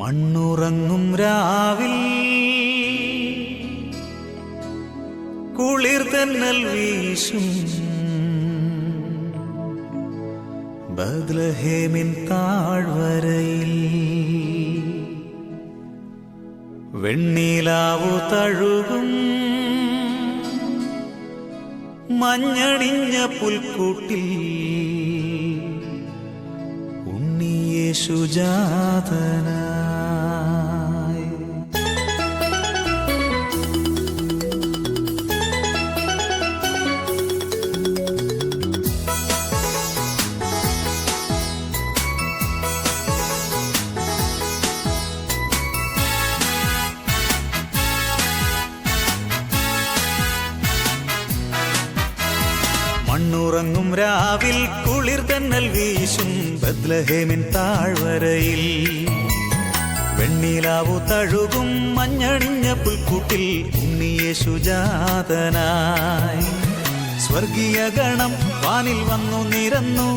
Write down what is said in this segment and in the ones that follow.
മണ്ണുറങ്ങും രാവിൽ. കുളിർ തന്നൽ വീശും. ബദ്ലഹേമിൻ താഴ്വരയിൽ. വെണ്ണീലാവു തഴുകും. മഞ്ഞണിഞ്ഞ പുൽക്കൂട്ടിൽ. ഉണ്ണിയേശുജാതനായി മണ്ണുറങ്ങും രാവിൽ കുളിർ തന്നൽ വീശും ബദ്ലഹേമിൻ താഴ്വരയിൽ. വെണ്ണീലാവു തഴുകും മഞ്ഞണിഞ്ഞ പുൽക്കൂട്ടിൽ ഉണ്ണിയേശുജാതനായി സ്വർഗീയ ഗണം വാനിൽ വന്നു നിരന്നു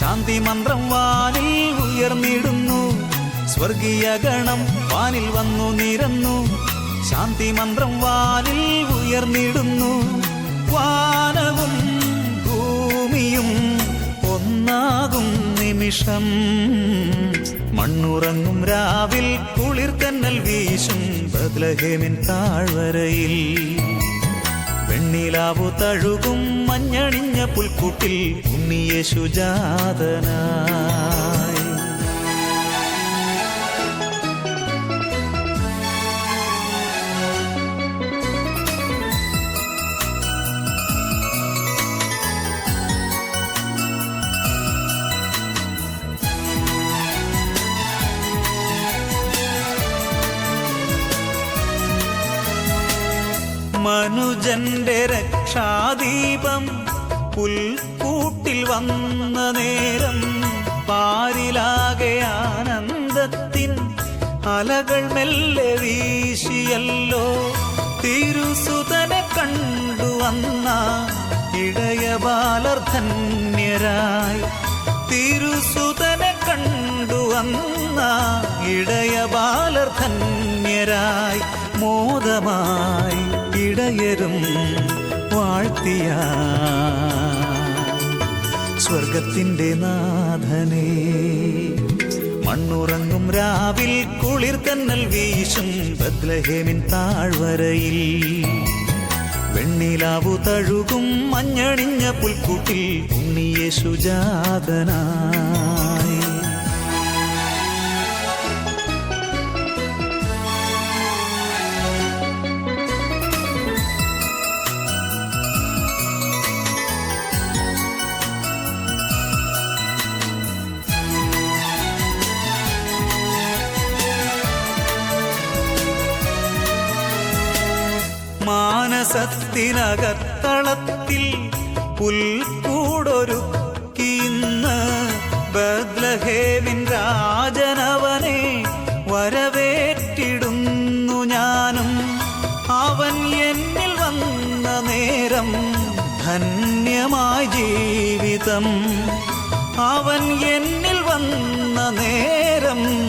ശാന്തി മന്ത്രം വാനിൽ ഉയർന്നിടുന്നു. സ്വർഗീയ ഗണം വാനിൽ വന്നു നിരന്നു ശാന്തി മന്ത്രം വാനിൽ ഉയർന്നിടുന്നു. വാനവും നിമിഷം മണ്ണുറങ്ങും രാവിൽ കുളിർ തന്നൽ വീശും ബദ്ലഹേമിൻ താഴ്വരയിൽ. വെണ്ണിലാവു തഴുകും മഞ്ഞണിഞ്ഞ പുൽക്കൂട്ടിൽ ഉണ്ണിയേശുജാതനായി മനുജന്റെ രക്ഷാദീപം പുൽക്കൂട്ടിൽ വന്ന നേരം പാരിലാകെ ആനന്ദത്തിൻ അലകൾ മെല്ലെ വീശിയല്ലോ. തിരുസുതനെ കണ്ടു വന്ന ഇടയബാലർ ധന്യരായി തിരുസുതനെ കണ്ടു വന്ന ഇടയബാലർ ധന്യരായി മോദമായി ഇടയരും വാഴ്ത്തിയ സ്വർഗത്തിന്റെ നാഥനെ. മണ്ണുറങ്ങും രാവിൽ കുളിർ തന്നൽ വീശും ബദ്ലഹേമിൻ താഴ്വരയിൽ. വെണ്ണിലാവു തഴുകും മഞ്ഞണിഞ്ഞ പുൽക്കൂട്ടിൽ ഉണ്ണിയേശുജാതനായി മാനസത്തിനകത്തളത്തിൽ പുൽക്കൂടൊരുക്കിന്ന് ബദ്ലഹേവിൻ രാജനവനെ വരവേറ്റിടുന്നു ഞാനും. അവൻ എന്നിൽ വന്ന നേരം ധന്യമായി ജീവിതം. അവൻ എന്നിൽ വന്ന നേരം